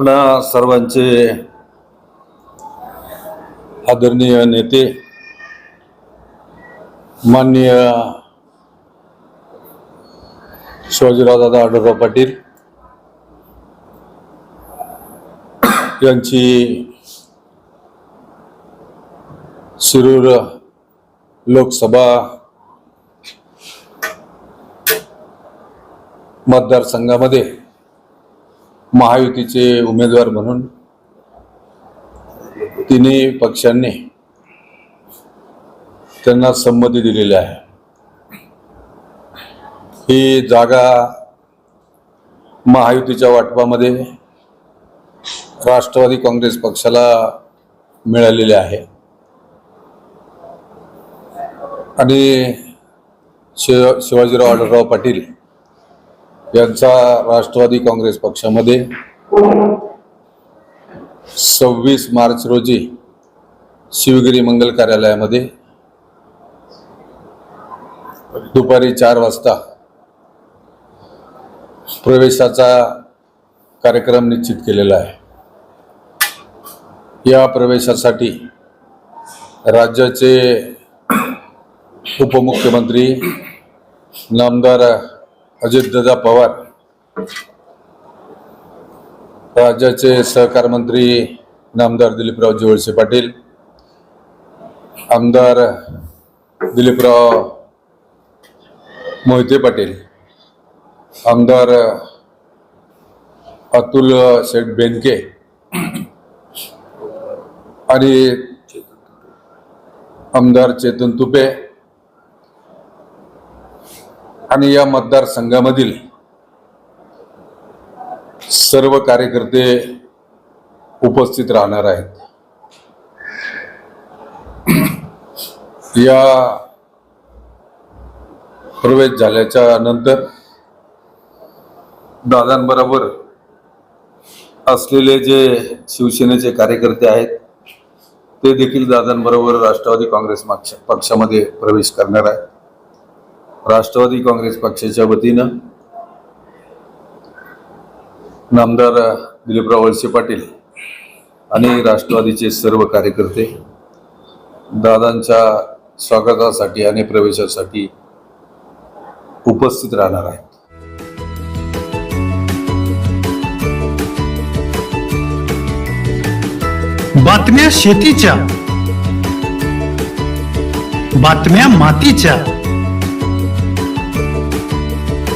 आपल्या सर्वांचे आदरणीय नेते माननीय शिवाजीरावदादा आढळराव पाटील यांची शिरूर लोकसभा मतदारसंघामध्ये महायुतीचे उमेदवार म्हणून तिन्ही पक्षांनी त्यांना संमती दिलेली आहे. ही जागा महायुतीच्या वाटपामध्ये राष्ट्रवादी काँग्रेस पक्षाला मिळालेली आहे. आणि शिव शिवाजीराव आढळराव पाटील यांचा राष्ट्रवादी काँग्रेस पक्षामध्ये सव्वीस मार्च रोजी शिवगिरी मंगल कार्यालयामध्ये दुपारी चार वाजता प्रवेशाचा कार्यक्रम निश्चित केलेला आहे. या प्रवेशासाठी राज्याचे उपमुख्यमंत्री नामदार अजितदादा पवार राज्याचे सहकार मंत्री नामदार दिलीपरावजी वळसे पाटील आमदार दिलीपराव मोहिते पाटील आमदार अतुल शेठ बेनके आणि आमदार चेतन तुपे आणि या मतदारसंघामधील सर्व कार्यकर्ते उपस्थित राहणार आहेत. या प्रवेश झाल्याच्यानंतर दादांबरोबर असलेले जे शिवसेनेचे कार्यकर्ते आहेत ते देखील दादांबरोबर राष्ट्रवादी काँग्रेस पक्षामध्ये प्रवेश करणार आहेत. राष्ट्रवादी काँग्रेस पक्षाच्या वतीनं नामदार दिलीपराव वळसे पाटील आणि राष्ट्रवादीचे सर्व कार्यकर्ते दादांच्या स्वागतासाठी आणि प्रवेशासाठी उपस्थित राहणार आहेत. बातम्या शेतीच्या बातम्या मातीच्या